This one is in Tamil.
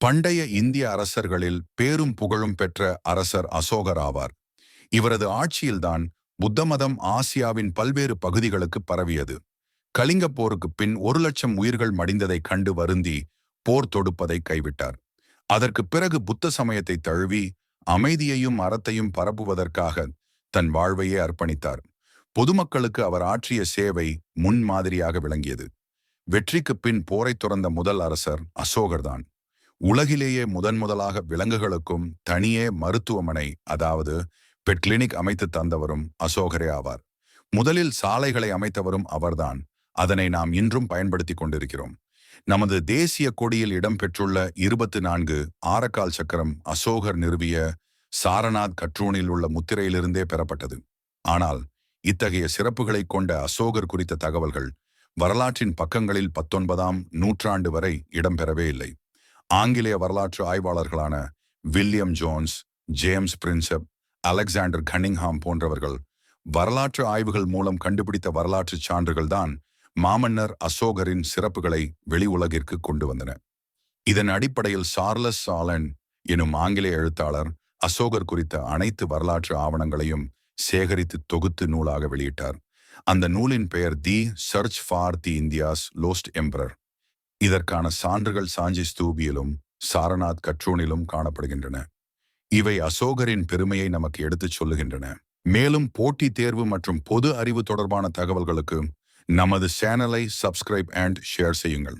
பண்டைய இந்திய அரசர்களில் பேரும் புகழும் பெற்ற அரசர் அசோகர் ஆவார். இவரது ஆட்சியில்தான் புத்த மதம் ஆசியாவின் பல்வேறு பகுதிகளுக்கு பரவியது. கலிங்கப் போருக்கு பின் ஒரு லட்சம் உயிர்கள் மடிந்ததைக் கண்டு வருந்தி போர் தொடுப்பதை கைவிட்டார். அதற்கு பிறகு புத்த சமயத்தை தழுவி அமைதியையும் அறத்தையும் பரப்புவதற்காக தன் வாழ்வையே அர்ப்பணித்தார். பொதுமக்களுக்கு அவர் ஆற்றிய சேவை முன்மாதிரியாக விளங்கியது. வெற்றிக்கு பின் போரை துறந்த முதல் அரசர் அசோகர்தான். உலகிலேயே முதன் முதலாக விலங்குகளுக்கும் தனியே மருத்துவமனை அதாவது பெட் கிளினிக் அமைத்து தந்தவரும் அசோகரே ஆவார். முதலில் சாலைகளை அமைத்தவரும் அவர்தான். அதனை நாம் இன்றும் பயன்படுத்தி கொண்டிருக்கிறோம். நமது தேசிய கொடியில் இடம்பெற்றுள்ள இருபத்தி நான்கு ஆரக்கால் சக்கரம் அசோகர் நிறுவிய சாரநாத் கற்றூனில் உள்ள முத்திரையிலிருந்தே பெறப்பட்டது. ஆனால் இத்தகைய சிறப்புகளை கொண்ட அசோகர் குறித்த தகவல்கள் வரலாற்றின் பக்கங்களில் பத்தொன்பதாம் நூற்றாண்டு வரை இடம்பெறவே இல்லை. ஆங்கிலேய வரலாற்று ஆய்வாளர்களான William Jones James Prinsep Alexander Cunningham போன்றவர்கள் வரலாற்று ஆய்வுகள் மூலம் கண்டுபிடித்த வரலாற்று சான்றுகள்தான் மாமன்னர் அசோகரின் சிறப்புகளை வெளி உலகிற்கு கொண்டு வந்தன. இதன் அடிப்படையில் சார்லஸ் சாலன் எனும் ஆங்கிலேய எழுத்தாளர் அசோகர் குறித்த அனைத்து வரலாற்று ஆவணங்களையும் சேகரித்து தொகுத்து நூலாக வெளியிட்டார். அந்த நூலின் பெயர் the search for the India's lost emperor. இதற்கான சான்றுகள் சாஞ்சி ஸ்தூபியிலும் சாரநாத் கற்றூனிலும் காணப்படுகின்றன. இவை அசோகரின் பெருமையை நமக்கு எடுத்துச் சொல்லுகின்றன. மேலும் போட்டித் தேர்வு மற்றும் பொது அறிவு தொடர்பான தகவல்களுக்கு நமது சேனலை சப்ஸ்கிரைப் அண்ட் ஷேர் செய்யுங்கள்.